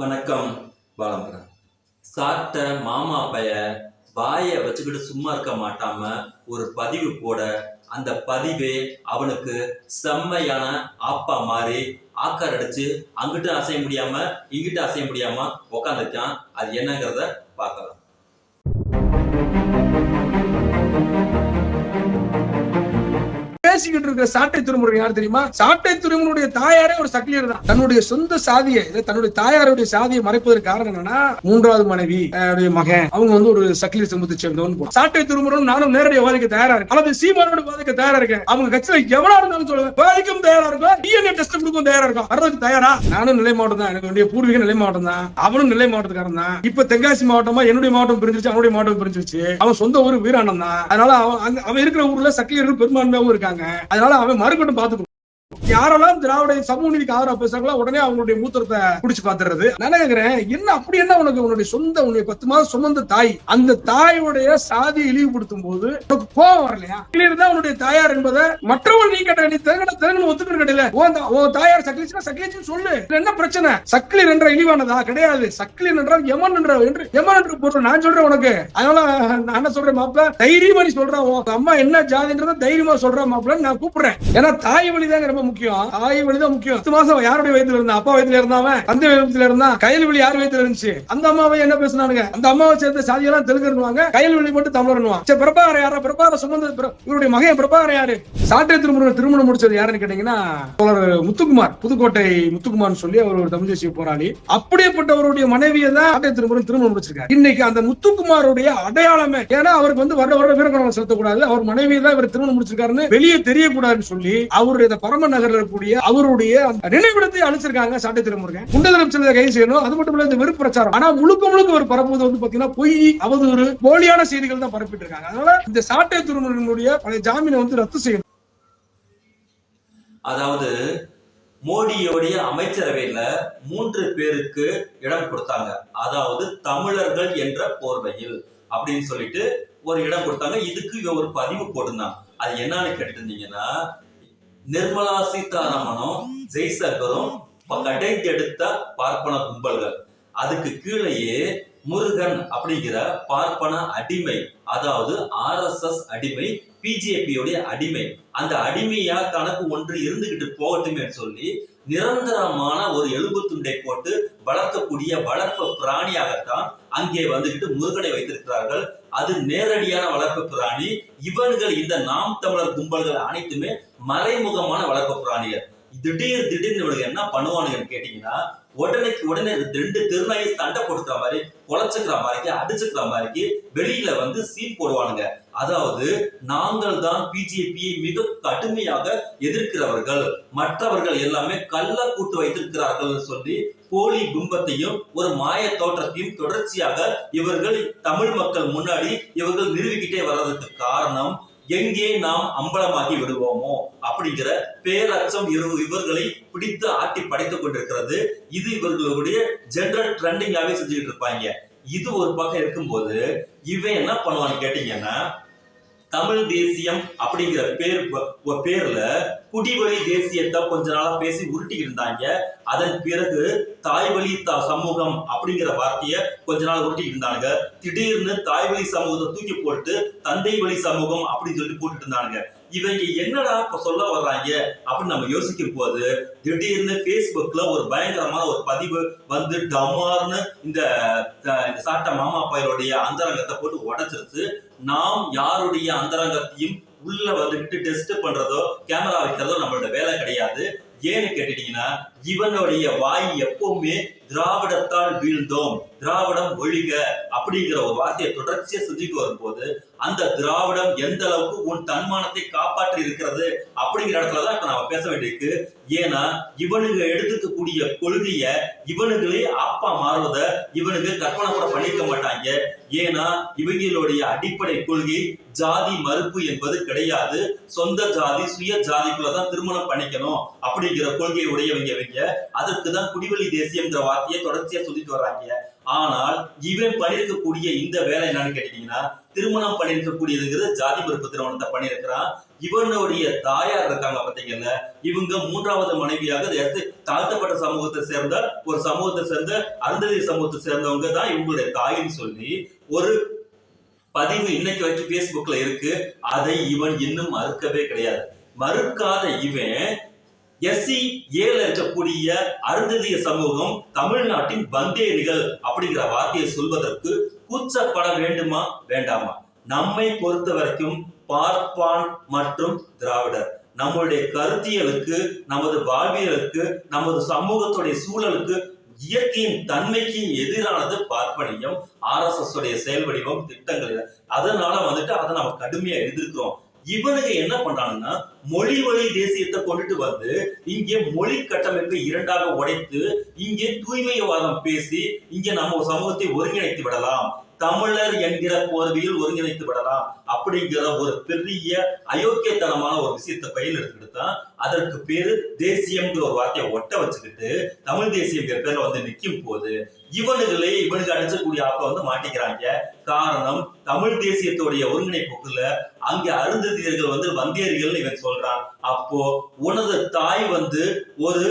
வணக்கம் வளம்புறேன் சாப்பிட்ட மாமா பைய வாயை வச்சுக்கிட்டு சும்மா இருக்க மாட்டாம ஒரு பதிவு போட அந்த பதிவே அவனுக்கு செம்மையான ஆப்பா மாறி ஆக்கார் அடிச்சு அங்கிட்டும் அசைய முடியாம இங்கிட்டும் அசைய முடியாம உக்காந்துருக்கான். அது என்னங்கிறத பேசிக்கிட்டு இருக்கிற சாட்டை திருமுறை யார் தெரியுமா? சாட்டை திருமுறையுடைய தாயாரே ஒரு சக்தியர் தான். தன்னுடைய சொந்த சாதியை தன்னுடைய தாயாருடைய சாதியை மறைப்பதற்கு காரணம் என்னன்னா மூன்றாவது மனைவி மகன். அவங்க வந்து ஒரு சக்கிலியர் சமூகத்தை சேர்ந்தவன் சாட்டை திருமுறை நானும் நேரடியாக வாதிக்க தயாரா இருக்கேன். அல்லது சீமானோட வாதிக்க தயாரா இருக்கேன். அவங்க கட்சியில எவ்வளவு இருந்தாலும் சொல்லுவேன். வாதிக்கும் தயாரா இருக்கும் டிஎன்ஏ டெஸ்ட் கொடுக்கும் தயாரா இருக்கும் வர்றதுக்கு தயாரா? நானும் நிலை மாவட்டம் தான். எனக்கு வேண்டிய பூர்வீக நிலை மாவட்டம் தான். அவனும் நிலை மாவட்டத்துக்காரன் தான். இப்ப தென்காசி மாவட்டமா என்னுடைய மாவட்டம் பிரிஞ்சிருச்சு அவனுடைய மாவட்டம் பிரிஞ்சிருச்சு. அவன் சொந்த ஊர் வீராணம் தான். அதனால அவன் அவன் இருக்கிற ஊர்ல சக்கிலியர்கள் பெரும்பான்மையாவும் இருக்காங்க. அதனால அவன் மறுக்கட்டும் பாத்துக்கணும் யாரெல்லாம் திராவிட சமூக நீதிக்கு ஆதரவு பேசுறாங்களோ உடனே அவங்களுடைய மூத்திரத்தை குடிச்சு பாத்துறது. நான் கேக்குறேன்? என்ன அப்படி என்ன உனக்கு உன்னுடைய சொந்த உன்னுடைய பத்து மாதம் சுமந்த தாய் அந்த தாயுடைய சாதியை இழிவுபடுத்தும் போது உனக்கு கோவம் வரலையா? கிளியர் தான் உன்னுடைய தாயார் என்பதை மற்றவர்கள் நீ கேட்ட நீ தெருங்கட தெருங்கன்னு ஒத்துக்கிற கடையில உன் தாயார் சக்கிலிச்சுனா சக்லிச்சுன்னு சொல்லு. என்ன பிரச்சனை? சக்லி என்ற இழிவானதா? கிடையாது. சக்லி என்றால் யமன் என்ற என்று யமன் என்று பொருள். நான் சொல்றேன் உனக்கு. அதனால நான் என்ன சொல்றேன் மாப்பிள? தைரியமா நீ சொல்றேன் உன் அம்மா என்ன ஜாதின்றத தைரியமா சொல்றேன் மாப்பிள நான் கூப்பிடுறேன். ஏன்னா தாய் வழிதாங்கிற ரொம்ப முக்கியம். தாய் வழிதான் முக்கியம். பத்து மாசம் யாருடைய வயதுல இருந்தா அப்பா வயதுல இருந்தாவன் அந்த வயதுல இருந்தா? கையில் வழி யார் வயதுல இருந்துச்சு? அந்த அம்மாவை என்ன பேசினானுங்க? அந்த அம்மாவை சேர்ந்த சாதியெல்லாம் தெலுங்குவாங்க கையில் வழி மட்டும் தமிழனுவான் சரி பிரபாகர யாரா? பிரபாகர சுமந்த இவருடைய மகன் பிரபாகர யாரு? சாட்டை திருமுறை திருமணம் முடிச்சது யாருன்னு கேட்டீங்கன்னா முத்துக்குமார் புதுக்கோட்டை முத்துக்குமார் சொல்லி அவர் ஒரு தமிழ் தேசிய போராளி. அப்படியேப்பட்டவருடைய மனைவியை தான் சாட்டை திருமுறை திருமணம் முடிச்சிருக்காரு. இன்னைக்கு அந்த முத்துக்குமாருடைய அடையாளமே ஏன்னா அவருக்கு வந்து வருட வருட வீரகணம் செலுத்தக்கூடாது. அவர் மனைவியை தான் இவர் திருமணம் முடிச்சிருக்காருன்னு வெளியே தெரியக்கூடாதுன்னு சொல்லி அவருடைய பரம நகர்ல இருக்கக்கூடிய அவருடைய நினைவிடத்தை அழிச்சிருக்காங்க சாட்டை திருமுருகன். குண்டதனம் செல்வதை கைது செய்யணும். அது மட்டும் இல்ல இந்த வெறுப்பு பிரச்சாரம். ஆனா முழுக்க முழுக்க ஒரு பரப்புவது வந்து பாத்தீங்கன்னா பொய் அவதூறு போலியான செய்திகள் தான் பரப்பிட்டு இருக்காங்க அதனால இந்த சாட்டை திருமுருகனுடைய பழைய ஜாமீனை வந்து ரத்து செய்யணும். அதாவது மோடியோடைய அமைச்சரவையில மூன்று பேருக்கு இடம் கொடுத்தாங்க. அதாவது தமிழர்கள் என்ற போர்வையில் அப்படின்னு சொல்லிட்டு ஒரு இடம் கொடுத்தாங்க. இதுக்கு இவன் ஒரு பதிவு போட்டிருந்தான். அது என்னன்னு கேட்டிருந்தீங்கன்னா நிர்மலா சீதாராமனும் ஜெய்சங்கரும் கடைந்தெடுத்த பார்ப்பன கும்பல்கள். அதுக்கு கீழேயே முருகன் அப்படிங்கிற பார்ப்பன அடிமை அதாவது ஆர்எஸ்எஸ் அடிமை பிஜேபியோடைய அடிமை. அந்த அடிமையா தனக்கு ஒன்று இருந்துகிட்டு போகட்டுமே சொல்லி நிரந்தரமான ஒரு எலும்பு துண்டை போட்டு வளர்க்கக்கூடிய வளர்ப்பு பிராணியாகத்தான் அங்கே வந்துகிட்டு முருகனை வைத்திருக்கிறார்கள். அது நேரடியான வளர்ப்பு பிராணி. இவர்கள் இந்த நாம் தமிழர் கும்பல்கள் அனைத்துமே மறைமுகமான வளர்ப்பு பிராணிகள். திடீர் திடீர்னு இவனுக்கு என்ன பண்ணுவானுங்கன்னு கேட்டீங்கன்னா உடனேக்கு உடனே ரெண்டு திருநாயை சண்டை போட்டுக்கிற மாதிரி குலைச்சுக்கிற மாதிரிக்கு அடிச்சுக்கிற மாதிரிக்கு வெளியில வந்து சீன் போடுவானுங்க. அதாவது நாங்கள் தான் பிஜேபியை மிக கடுமையாக எதிர்க்கிறவர்கள். மற்றவர்கள் எல்லாமே கள்ள கூட்டு வைத்திருக்கிறார்கள் சொல்லி போலி பிம்பத்தையும் ஒரு மாய தோற்றத்தையும் தொடர்ச்சியாக இவர்கள் தமிழ் மக்கள் முன்னாடி இவர்கள் நிறுவிக்கிட்டே வர்றதுக்கு காரணம் எங்கே நாம் அம்பலமாகி விடுவோமோ அப்படிங்கிற பேரச்சம் இரு- இவர்களை பிடித்து ஆட்டி படைத்துக் கொண்டிருக்கிறது. இது இவர்களுடைய ஜெனரல் ட்ரெண்டிங்காவே செஞ்சுக்கிட்டு இருப்பாங்க. இது ஒரு பக்கம் இருக்கும்போது இவன் என்ன பண்ணுவான்னு கேட்டீங்கன்னா தமிழ் தேசியம் அப்படிங்கிற பேர் பேர்ல குடிவழி தேசியத்தை கொஞ்ச நாளா பேசி உருட்டி இருந்தாங்க. அதன் பிறகு தாய்வழி த சமூகம் அப்படிங்கிற வார்த்தைய கொஞ்ச நாள் உருட்டி இருந்தாங்க திடீர்னு தாய்வழி சமூகத்தை தூக்கி போட்டு தந்தை வழி சமூகம் அப்படின்னு சொல்லி போட்டுட்டு இருந்தாங்க இவங்க என்னடா இப்ப சொல்ல வர்றாங்க அப்படின்னு நம்ம யோசிக்கும் போது திடீர்னு ஃபேஸ்புக்கில் ஒரு பயங்கரமான ஒரு பதிவு வந்து டமார்னு இந்த இந்த சாட்ட மாமா பையனுடைய அந்தரங்கத்தை போட்டு உடச்சிருச்சு. நாம் யாருடைய அந்தரங்கத்தையும் உள்ள வந்துட்டு டெஸ்ட் பண்றதோ கேமரா வைக்கிறதோ நம்மளோட வேலை கிடையாது. ஏன்னு கேட்டுட்டீங்கன்னா இவனுடைய வாய் எப்பவுமே திராவிடத்தால் வீழ்ந்தோம். திராவிடம் ஒழிக அப்படிங்கிற ஒரு வார்த்தையை தொடர்ச்சியா செஞ்சுட்டு வரும்போது அந்த திராவிடம் எந்த அளவுக்கு உன் தன்மானத்தை காப்பாற்றி இருக்கிறது அப்படிங்கிற இடத்துலதான் இப்ப நாம பேச வேண்டியிருக்கு. ஏன்னா இவனுங்க எடுத்துக்கக்கூடிய கொள்கைய இவனுங்களே அப்பா மாறுவத இவனுங்க கற்பனை கூட பண்ணிக்க மாட்டாங்க. ஏன்னா இவங்களுடைய அடிப்படை கொள்கை ஜாதி மறுப்பு என்பது கிடையாது. சொந்த ஜாதி சுய ஜாதிக்குள்ளதான் திருமணம் பண்ணிக்கணும் அப்படிங்கிற கொள்கையை இவங்க. வைக்க அதற்கு தான் தேசியம்ங்கிற வார்த்தையை தொடர்ச்சியா சொல்லிட்டு வர்றாங்க. ஆனால் இவன் பண்ணிருக்கக்கூடிய இந்த வேலை என்னன்னு கேட்டீங்கன்னா திருமணம் பண்ணியிருக்கக்கூடியதுங்கிறது ஜாதி மறுப்பு திருமணத்தை பண்ணியிருக்கிறான். இவனுடைய தாயார் இருக்காங்க பாத்தீங்கல்ல இவங்க மூன்றாவது மனைவியாக தாழ்த்தப்பட்ட சமூகத்தை சேர்ந்த ஒரு சமூகத்தை சேர்ந்த அருந்ததி சமூகத்தை சேர்ந்தவங்க தான் இவங்களுடைய தாயின்னு சொல்லி ஒரு பதிவு இன்னைக்கு வரைக்கும் பேஸ்புக்ல இருக்கு. அதை இவன் இன்னும் மறுக்கவே கிடையாது. மறுக்காத இவன் எஸ்சி ஏல இருக்கக்கூடிய அருந்ததிய சமூகம் தமிழ்நாட்டின் பந்தேரிகள் அப்படிங்கிற வார்த்தையை சொல்வதற்கு கூச்சப்பட வேண்டுமா வேண்டாமா? நம்மை பொறுத்த வரைக்கும் பார்ப்பான் மற்றும் திராவிடர். நம்மளுடைய கருத்தியலுக்கு நமது வாழ்வியலுக்கு நமது சமூகத்துடைய சூழலுக்கு இயற்கையின் தன்மைக்கு எதிரானது பார்ப்பனியம் ஆர்எஸ்எஸ் உடைய செயல் வடிவம் திட்டங்கள் அதனால வந்துட்டு அதை நம்ம கடுமையா எதிர்க்கிறோம். இவனுங்க என்ன பண்றாங்கன்னா மொழி வழி தேசியத்தை கொண்டுட்டு வந்து இங்கே மொழி கட்டமைப்பை இரண்டாக உடைத்து இங்கே தூய்மையவாதம் பேசி இங்கே நம்ம சமூகத்தை ஒருங்கிணைத்து விடலாம். தமிழர் என்கிற போர்வையில் ஒருங்கிணைத்து விடலாம் அப்படிங்கிற ஒரு பெரிய அயோக்கியத்தனமான ஒரு விஷயத்தை கையில் எடுத்துக்கிட்டு தான் அதற்கு பேரு தேசியம்ங்கிற ஒரு வார்த்தையை ஒட்ட வச்சுக்கிட்டு தமிழ் தேசியங்கிற பேர்ல வந்து நிற்கும் போது இவனுகளை இவனுக்கு அடிச்சக்கூடிய ஆப்ப வந்து மாட்டிக்கிறாங்க. காரணம் தமிழ் தேசியத்துடைய ஒருங்கிணைப்புக்குள்ள அங்க அருந்ததியர்கள் வந்து வந்தியர்கள் இவன் சொல்றான். அப்போ உனது தாய் வந்து ஒரு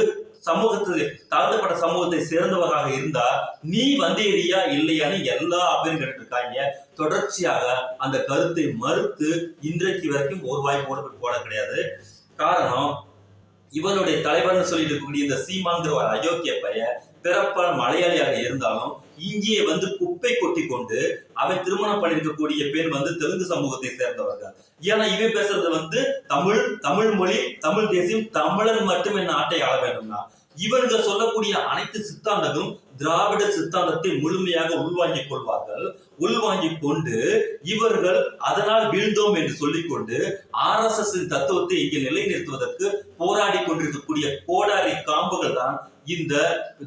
சமூகத்தை தாழ்த்தப்பட்ட சமூகத்தை சேர்ந்தவராக இருந்தா நீ வந்தேரியா இல்லையான்னு எல்லா அப்படின்னு கேட்டு இருக்காங்க. தொடர்ச்சியாக அந்த கருத்தை மறுத்து இன்றைக்கு வரைக்கும் ஒரு வாய் போட போட கிடையாது. காரணம் இவனுடைய தலைவர்னு சொல்லிட்டு இருக்கக்கூடிய இந்த சீமாங்கிற ஒரு அயோக்கிய பையன் பிறப்பால் மலையாளியாக இருந்தாலும் இங்கே வந்து குப்பை கொட்டி கொண்டு அவன் திருமணம் பண்ணிருக்கக்கூடிய பெண் வந்து தெலுங்கு சமூகத்தை சேர்ந்தவர்கள். ஏன்னா இவன் பேசுறது வந்து தமிழ் தமிழ் மொழி தமிழ் தேசியம் தமிழன் மட்டும் என்ன ஆட்டை ஆள வேண்டும்னா. இவர்கள் சொல்லக்கூடிய அனைத்து சித்தாந்தமும் திராவிட சித்தாந்தத்தை முழுமையாக உள்வாங்கிக் கொள்வார்கள். உள்வாங்கிக் கொண்டு இவர்கள் அதனால் வீழ்ந்தோம் என்று சொல்லிக்கொண்டு ஆர் எஸ் எஸ் தத்துவத்தை இங்கே நிலைநிறுத்துவதற்கு போராடி கொண்டிருக்கக்கூடிய கோடாரி காம்புகள் தான் இந்த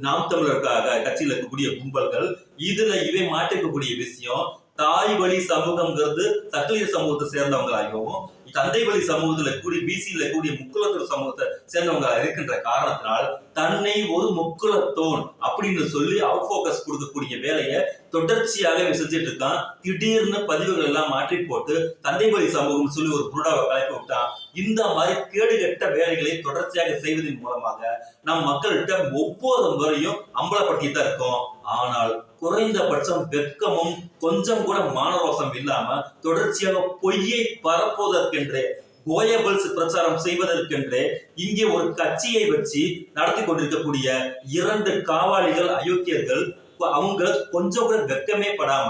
நாம் தமிழருக்காக கட்சியில் இருக்கக்கூடிய கும்பல்கள் இதுல இவை மாட்டிருக்கக்கூடிய விஷயம் தாய் வழி சமூகம்ங்கிறது சக்கலிய சமூகத்தை சேர்ந்தவங்களாகவும் தந்தை வழி சமூகத்துல கூடிய பிசியில கூடிய முக்குலத்தோர் சமூகத்தை சேர்ந்தவங்களா இருக்கின்ற காரணத்தினால் தன்னை ஒரு முக்குலத்தோன் அப்படின்னு சொல்லி அவுட் போக்கஸ் கொடுக்கக்கூடிய வேலையை தொடர்ச்சியாக இவன் இருக்கான் திடீர்னு பதிவுகள் எல்லாம் மாற்றி போட்டு தந்தை வழி சமூகம் சொல்லி ஒரு புருடாவை கலப்பி விட்டான். இந்த மாதிரி கேடுகெட்ட வேலைகளை தொடர்ச்சியாக செய்வதன் மூலமாக நம் மக்கள்கிட்ட ஒவ்வொரு முறையும் அம்பலப்படுத்தி தான் இருக்கோம். ஆனால் குறைந்தபட்சம் வெட்கமும் கொஞ்சம் கூட மானரோசம் இல்லாம தொடர்ச்சியாக பொய்யை பரப்புவதற்கென்றே கோயபிள்ஸ் பிரச்சாரம் செய்வதற்கென்றே இங்கே ஒரு கட்சியை வச்சு நடத்தி கொண்டிருக்கக்கூடிய இரண்டு காவாளிகள் அயோக்கியர்கள் அவங்க கொஞ்சம் கூட வெக்கமே படாம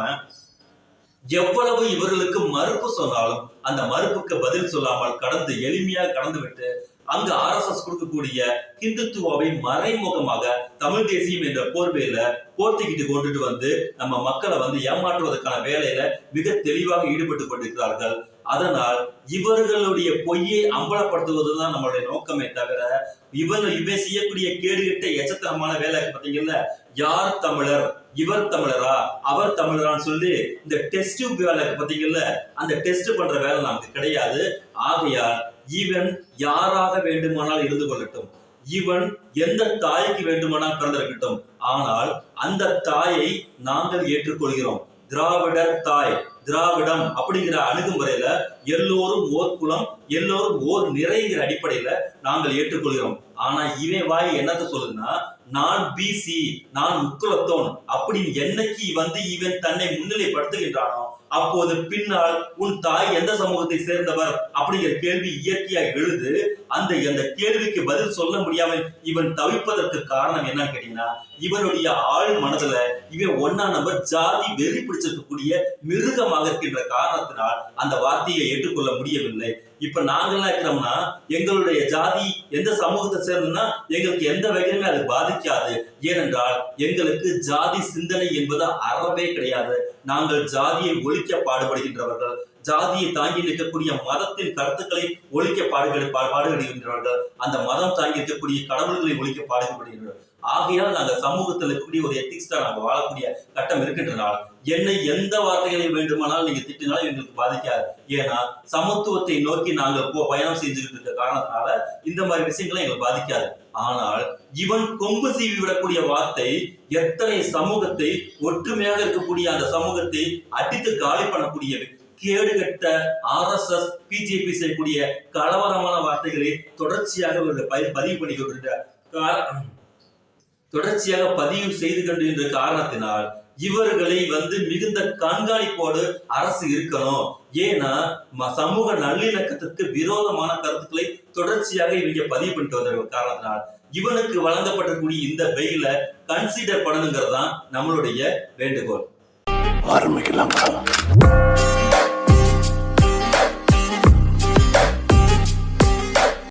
எவ்வளவு இவர்களுக்கு மறுப்பு சொன்னாலும் அந்த மறுப்புக்கு பதில் சொல்லாமல் கடந்து எளிமையாக கடந்து விட்டு அங்க ஆர்எஸ்எஸ் கொடுக்கக்கூடிய ஹிந்துத்துவாவை மறைமுகமாக தமிழ் தேசியம் என்ற போர்வையில போர்த்திக்கிட்டு கொண்டுட்டு வந்து நம்ம மக்களை வந்து ஏமாற்றுவதற்கான வேலையில மிக தெளிவாக ஈடுபட்டு கொண்டிருக்கிறார்கள். அதனால் இவர்களுடைய பொய்யை அம்பலப்படுத்துவதுதான் நம்மளுடைய நோக்கமே தவிர இவன் இவன் செய்யக்கூடிய கேடுகிட்ட எச்சத்தனமான வேலை பார்த்தீங்கல்ல? யார் தமிழர்? இவர் தமிழரா? அவர் தமிழரான்னு சொல்லி இந்த டெஸ்ட் வேலை பார்த்தீங்கல்ல? அந்த டெஸ்ட் பண்ற வேலை நமக்கு கிடையாது. ஆகையால் இவன் யாராக வேண்டுமானால் இருந்து கொள்ளட்டும். இவன் எந்த தாய்க்கு வேண்டுமானால் பிறந்திருக்கட்டும். ஆனால் அந்த தாயை நாங்கள் ஏற்றுக்கொள்கிறோம். திராவிடர் தாய். திராவிடம் அப்படிங்கிற அணுகுமுறையில எல்லோரும் ஓர் குலம் எல்லோரும் ஓர் நிறைங்கிற அடிப்படையில நாங்கள் ஏற்றுக்கொள்கிறோம். ஆனா இவன் வாய் என்னத்த சொல்லுதுன்னா நான் பிசி நான் முக்குலத்தோன் அப்படின்னு என்னைக்கு வந்து இவன் தன்னை முன்னிலைப்படுத்துகின்றானோ அப்போது பின்னால் உன் தாய் எந்த சமூகத்தை சேர்ந்தவர் அப்படிங்கிற கேள்வி இயற்கையா எழுது. அந்த அந்த கேள்விக்கு பதில் சொல்ல முடியாமல் இவன் தவிப்பதற்கு காரணம் என்னன்னு கேட்டீங்கன்னா இவனுடைய ஆள் மனதுல இவன் ஒன்னா நம்பர் ஜாதி வெறி பிடிச்சிருக்கக்கூடிய மிருகமாக இருக்கின்ற காரணத்தினால் அந்த வார்த்தையை ஏற்றுக்கொள்ள முடியவில்லை. இப்ப நாங்கெல்லாம் இருக்கிறோம்னா எங்களுடைய ஜாதி எந்த சமூகத்தை சேர்ந்ததுன்னா எங்களுக்கு எந்த வகையிலுமே அது பாதிக்காது. ஏனென்றால் எங்களுக்கு ஜாதி சிந்தனை என்பது அறவே கிடையாது. நாங்கள் ஜாதியை ஒழிக்க பாடுபடுகின்றவர்கள். ஜாதியை தாங்கி நிற்கக்கூடிய மதத்தின் கருத்துக்களை ஒழிக்க பாடுகள் பா- அந்த மதம் தாங்கி இருக்கக்கூடிய கடவுள்களை ஒழிக்க பாடுபடுகின்றனர் ஆகையால் நாங்க சமூகத்தில் இருக்கக்கூடிய ஒரு எத்திக்ஸ்டா நாங்கள் வாழக்கூடிய கட்டம் இருக்கின்றனால் என்னை எந்த வார்த்தைகளை வேண்டுமானால் நீங்க திட்டினாலும் எங்களுக்கு பாதிக்காது. ஏன்னா சமத்துவத்தை நோக்கி நாங்க பயணம் செஞ்சுக்கிட்டு இருக்க காரணத்தினால இந்த மாதிரி விஷயங்களை எங்களுக்கு பாதிக்காது. ஆனால் இவன் கொம்பு சீவி விடக்கூடிய வார்த்தை எத்தனை சமூகத்தை ஒற்றுமையாக இருக்கக்கூடிய அந்த சமூகத்தை அடித்து காலி பண்ணக்கூடிய கேடுகட்ட எஸ் பிஜேபி செய்யக்கூடிய கலவரமான வார்த்தைகளை தொடர்ச்சியாக இவர்கள் பதி- பதிவு பண்ணி கொண்டிருக்கிறார். தொடர்ச்சியாக பதிவு செய்து கொண்டிருந்த காரணத்தினால் இவர்களை வந்து மிகுந்த கண்காணிப்போடு அரசு இருக்கணும். ஏன்னா சமூக நல்லிணக்கத்திற்கு விரோதமான கருத்துக்களை தொடர்ச்சியாக இவங்க பதிவு பண்ணிட்டு வந்த காரணத்தினால் இவனுக்கு வழங்கப்படக்கூடிய இந்த பெயில கன்சிடர் பண்ணணுங்கிறது தான் நம்மளுடைய வேண்டுகோள். ஆரம்பிக்கலாம்.